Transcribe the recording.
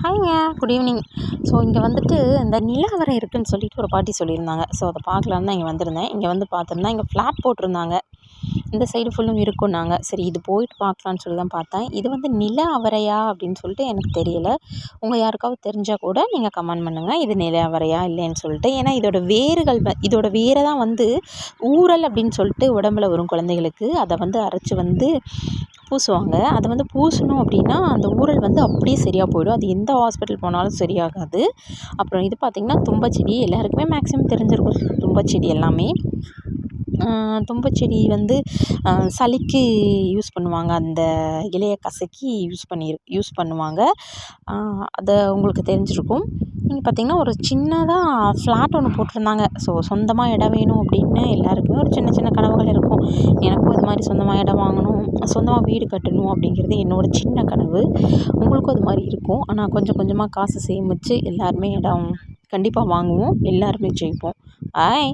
ஹாய்ங்க good evening so இங்கே வந்துட்டு இந்த நிலாவரை இருக்குதுன்னு சொல்லிட்டு ஒரு பாட்டி சொல்லியிருந்தாங்க. ஸோ அதை பார்க்கலான்னு தான் இங்கே வந்திருந்தேன். இங்கே வந்து பார்த்தோம்னா இங்கே ஃப்ளாட் போட்டிருந்தாங்க. இந்த சைடு ஃபுல்லும் இருக்குன்னாங்க சரி இது போயிட்டு பார்க்கலான்னு சொல்லி தான் பார்த்தேன். இது வந்து நில அவரையா அப்படின்னு சொல்லிட்டு எனக்கு தெரியல. உங்கள் யாருக்காவது தெரிஞ்சால் கூட நீங்கள் கமெண்ட் பண்ணுங்கள் இது நில அவரையா இல்லைன்னு சொல்லிட்டு. ஏன்னா இதோட வேர்கள் இதோட வேரை தான் வந்து ஊறல் அப்படின்னு சொல்லிட்டு உடம்புல வரும் குழந்தைகளுக்கு. அதை வந்து அரைச்சி வந்து பூசுவாங்க. அதை வந்து பூசணும் அப்படின்னா அந்த ஊறல் வந்து அப்படியே சரியாக போயிடும். அது எந்த ஹாஸ்பிட்டல் போனாலும் சரியாகாது. அப்புறம் இது பார்த்திங்கன்னா தும்பச்செடி எல்லாருக்குமே மேக்ஸிமம் தெரிஞ்சிருக்கும். தும்பச்செடி எல்லாமே. தும்பச்செடி வந்து சளிக்கு யூஸ் பண்ணுவாங்க. அந்த இலையை கசக்கி யூஸ் பண்ணி யூஸ் பண்ணுவாங்க. அது உங்களுக்கு தெரிஞ்சிருக்கும். இங்கே பார்த்திங்கன்னா ஒரு சின்னதாக ஃப்ளாட் ஒன்று போட்டிருந்தாங்க. ஸோ சொந்தமாக இடம் வேணும் அப்படின்னு எல்லாருக்குமே ஒரு சின்ன சின்ன கனவுகள் இருக்கும். எனக்கும் இது மாதிரி சொந்தமாக இடம் வாங்கணும் சொந்தமாக வீடு கட்டணும் அப்படிங்கிறது என்னோடய சின்ன கனவு. உங்களுக்கும் அது மாதிரி இருக்கும். ஆனால் கொஞ்சம் கொஞ்சமாக காசு சேமித்து எல்லாருமே இடம் கண்டிப்பாக வாங்குவோம். எல்லாருமே ஜெயிப்போம். ஆய்